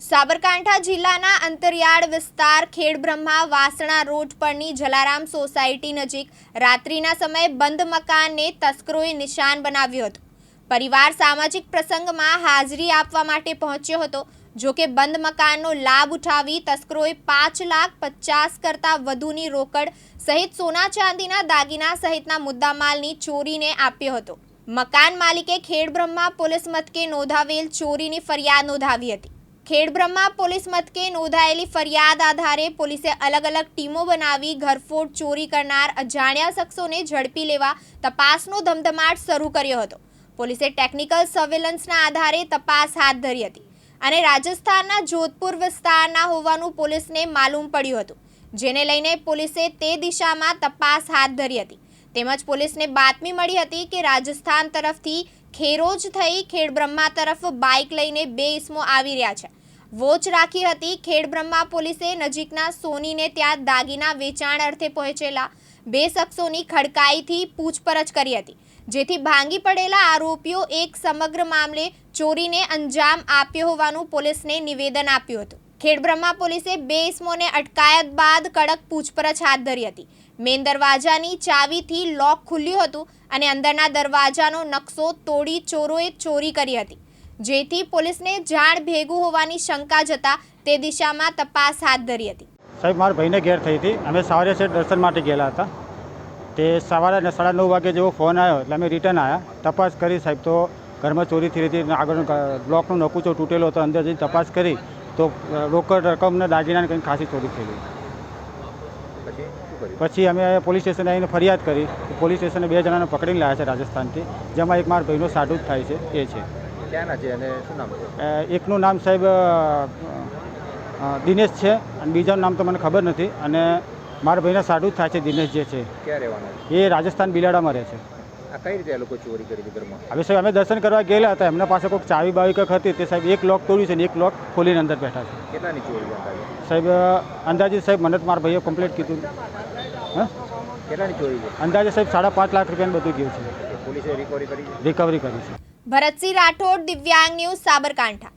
સાબરકાંઠા જિલ્લાના અંતરિયાળ વિસ્તાર ખેડબ્રહ્મા વાસણા રોડ પરની જલારામ સોસાયટી નજીક રાત્રિના સમયે બંધ મકાનને તસ્કરોએ નિશાન બનાવ્યું હતું. પરિવાર સામાજિક પ્રસંગમાં હાજરી આપવા માટે પહોંચ્યો હતો, જો કે બંધ મકાનનો લાભ ઉઠાવી તસ્કરોએ પાંચ લાખ પચાસ કરતાં વધુની રોકડ સહિત સોના ચાંદીના દાગીના સહિતના મુદ્દામાલની ચોરીને આપ્યો હતો. મકાન માલિકે ખેડબ્રહ્મા પોલીસ મથકે નોંધાવેલ ચોરીની ફરિયાદ નોંધાવી હતી. ખેડબ્રહ્મા પોલીસ મથકે નોંધાયેલી ફરિયાદ આધારે પોલીસે અલગ અલગ ટીમો બનાવી ઘરફોડ ચોરી કરનાર અજાણ્યા શખ્સોને ઝડપી લેવા તપાસનો ધમધમાટ શરૂ કર્યો હતો. પોલીસે ટેકનિકલ સર્વેલન્સના આધારે તપાસ હાથ ધરી હતી અને રાજસ્થાનના જોધપુર વિસ્તારના હોવાનું પોલીસને માલુમ પડ્યું હતું, જેને લઈને પોલીસે તે દિશામાં તપાસ હાથ ધરી હતી. તેમજ પોલીસને બાતમી મળી હતી કે રાજસ્થાન તરફથી ખેરોજ થઈ ખેડબ્રહ્મા તરફ બાઇક લઈને બે ઇસમો આવી રહ્યા છે. વોચ રાખી હતી. ખેડબ્રહ્મા પોલીસે નજીકના સોનીને ત્યાં દાગીના વેચાણ અર્થે પહોંચેલા બે શખ્સોની ખડકાઈથી પૂછપરછ કરી હતી. જેથી ભાંગી પડેલા આરોપીઓ એક સમગ્ર મામલે ચોરીને અંજામ આપ્યો હોવાનું પોલીસને નિવેદન આપ્યું હતું. ખેડબ્રહ્મા પોલીસે બે ઇસમોને અટકાયત બાદ કડક પૂછપરછ હાથ ધરી હતી. મેન દરવાજાની ચાવીથી લોક ખુલ્યું હતું અને અંદરના દરવાજાનો નકશો તોડી ચોરોએ ચોરી કરી હતી. જેથી પોલીસને જાણ ભેગું હોવાની શંકા જતા તે દિશામાં તપાસ હાથ ધરી હતી. સાહેબ, મારા ભાઈને ઘેર થઈ હતી. અમે સવારે છે દર્શન માટે ગયેલા હતા. તે સવારે સાડા નવ વાગે જેવો ફોન આવ્યો, એટલે અમે રિટર્ન આવ્યા. તપાસ કરી સાહેબ, તો ઘરમાં ચોરી થઈ હતી આગળનો બ્લોકનો નકુચો તૂટેલો હતો, અંદર જઈને તપાસ કરી, તો રોકડ રકમને દાગીનાને કંઈ ખાસી ચોરી થઈ ગઈ. પછી અમે પોલીસ સ્ટેશને આવીને ફરિયાદ કરી પોલીસ સ્ટેશને બે જણાને પકડીને લાવ્યા છે રાજસ્થાનથી, જેમાં એક મારા ભાઈનો જ થાય છે, એ છે. ક્યાંના છે અને શું નામ છે? એકનું નામ સાહેબ દિનેશ છે અને બીજાનું નામ તો મને ખબર નથી અને મારા ભાઈના સાડું થાય છે દિનેશ જે છે. ક્યાં રહેવાના છે? એ રાજસ્થાન બિલાડામાં રહે છે. આ કઈ રીતે આ લોકો ચોરી કરી હતી ઘરમાં? હવે સાહેબ અમે દર્શન કરવા ગયેલા હતા એમના પાસે કોઈક ચાવી બાવી કંઈક હતી તે સાહેબ એક લોક તોડ્યું છે ને એક લોક ખોલીને અંદર બેઠા છે. કેટલાની ચોરી સાહેબ અંદાજે સાહેબ મને મારા ભાઈએ કમ્પ્લીટ કીધું. હા? કેટલાની ચોરી અંદાજે સાહેબ સાડા પાંચ લાખ રૂપિયાનું બધું ગયું છે. પોલીસે રિકવરી કરી રિકવરી કરી છે. ભરતસિંહ રાઠોડ દિવ્યાંગ ન્યૂઝ સાબરકાંઠા.